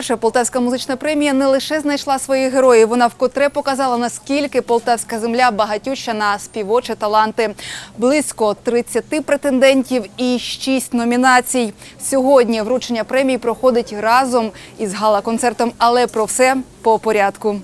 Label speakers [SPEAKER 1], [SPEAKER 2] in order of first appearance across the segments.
[SPEAKER 1] Вперше полтавська музична премія не лише знайшла своїх героїв, вона вкотре показала наскільки полтавська земля багатюща на співочі таланти. Близько 30 претендентів і 6 номінацій. Сьогодні вручення премії проходить разом із гала-концертом, але про все по порядку.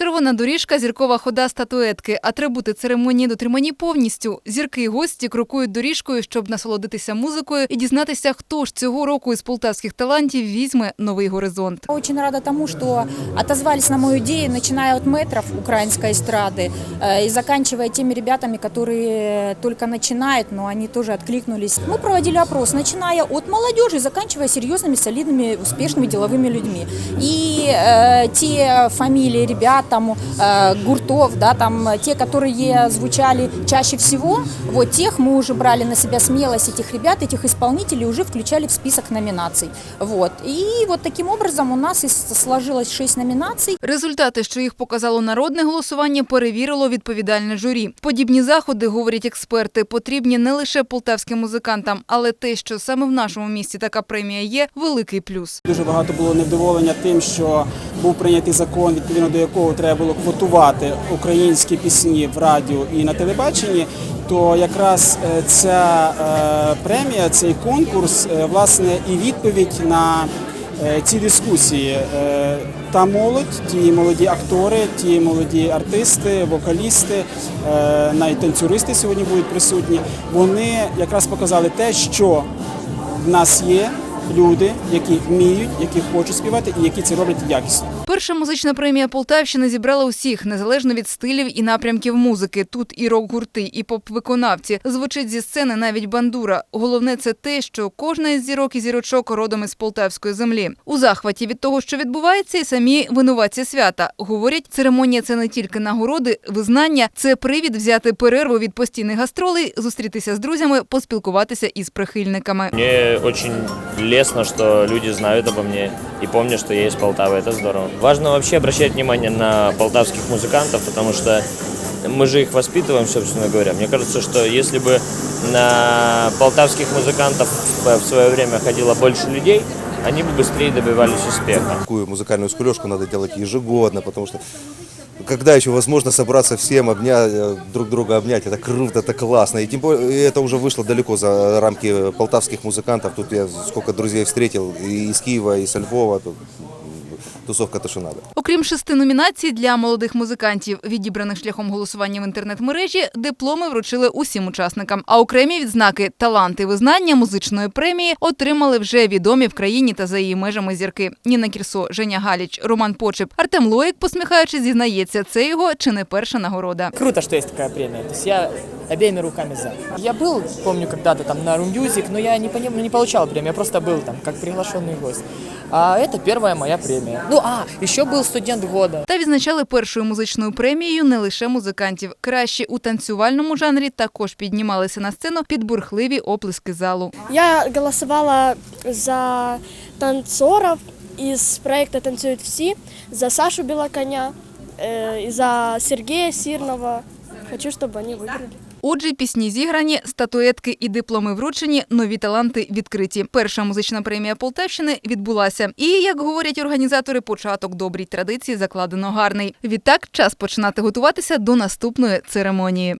[SPEAKER 1] Червона доріжка, зіркова хода, статуетки, атрибути церемонії дотримані повністю. Зірки і гості крокують доріжкою, щоб насолодитися музикою і дізнатися, хто ж цього року із полтавських талантів візьме новий горизонт.
[SPEAKER 2] Очень рада тому, что отозвались на мою идею, начиная от метров украинской эстрады э, и заканчивая теми ребятами, которые только начинают, но они тоже откликнулись. Мы проводили опрос, начиная от молодежи и заканчивая серьезными, солидными, успешными деловыми людьми. И э, те фамилии ребят, там, э, гуртов, да, там, э, те, которые звучали чаще всего, вот тех мы уже брали на себя смелость этих ребят, этих исполнителей уже включали в список номинаций. Вот. И вот таким образом у нас и сложилось 6 номинаций.
[SPEAKER 1] Результати, що їх показало народне голосування, перевірило відповідальне журі. Подібні заходи, говорять експерти, потрібні не лише полтавським музикантам, але те, що саме в нашому місті така премія є, великий плюс.
[SPEAKER 3] Дуже багато було невдоволення тим, що був прийнятий закон, відповідно до якого треба було квотувати українські пісні в радіо і на телебаченні. То якраз е, ця е, премія, цей конкурс, е, власне, і відповідь на ці дискусії. Та молодь, ті молоді актори, ті молоді артисти, вокалісти, навіть танцюристи сьогодні будуть присутні. Вони якраз показали те, що в нас є люди, які вміють, які хочуть співати і які це роблять якісно.
[SPEAKER 1] Перша музична премія Полтавщини зібрала усіх, незалежно від стилів і напрямків музики. Тут і рок-гурти, і поп-виконавці. Звучить зі сцени навіть бандура. Головне це те, що кожна із зірок і зірочок родом із полтавської землі. У захваті від того, що відбувається, і самі винуватці свята. Говорять, церемонія це не тільки нагороди, визнання, це привід взяти перерву від постійних гастролей, зустрітися з друзями, поспілкуватися із прихильниками.
[SPEAKER 4] Мне очень лестно, что люди знают обо мне и помнят, что я из Полтавы. Это здорово. Важно вообще обращать внимание на полтавских музыкантов, потому что мы же их воспитываем, собственно говоря. Мне кажется, что если бы на полтавских музыкантов в свое время ходило больше людей, они бы быстрее добивались успеха.
[SPEAKER 5] Такую музыкальную скулежку надо делать ежегодно, потому что когда еще возможно собраться всем, обнять, э, друг друга обнять, это круто, это классно. И тем более и это уже вышло далеко за рамки полтавских музыкантов. Тут я сколько друзей встретил и из Киева, и со Львова. Тут тусовка то, что надо.
[SPEAKER 1] Окрім шести номінацій для молодих музикантів, відібраних шляхом голосування в інтернет-мережі, дипломи вручили усім учасникам. А окремі відзнаки талант і визнання музичної премії отримали вже відомі в країні та за її межами зірки. Ніна Кірсо, Женя Галіч, Роман Почеп, Артем Лоїк, посміхаючись, зізнається, це його чи не перша нагорода.
[SPEAKER 6] Круто, что есть такая премия. То есть я обеими руками за. Я был, помню, когда-то там на Room Music, но я не, поним- не получал премию, я просто был там как приглашенный гость. А это первая моя премия. Ну, а, еще был студент года.
[SPEAKER 1] Та відзначали першою музичною премією не лише музикантів. Кращі у танцювальному жанрі також піднімалися на сцену під бурхливі оплески залу.
[SPEAKER 7] Я голосовала за танцоров из проекта «Танцуют все», за Сашу Белоконя, э, и за Сергея Сирнова. Хочу, чтобы они выиграли.
[SPEAKER 1] Отже, пісні зіграні, статуетки і дипломи вручені, нові таланти відкриті. Перша музична премія Полтавщини відбулася. І, як говорять організатори, початок добрій традиції закладено гарний. Відтак, час починати готуватися до наступної церемонії.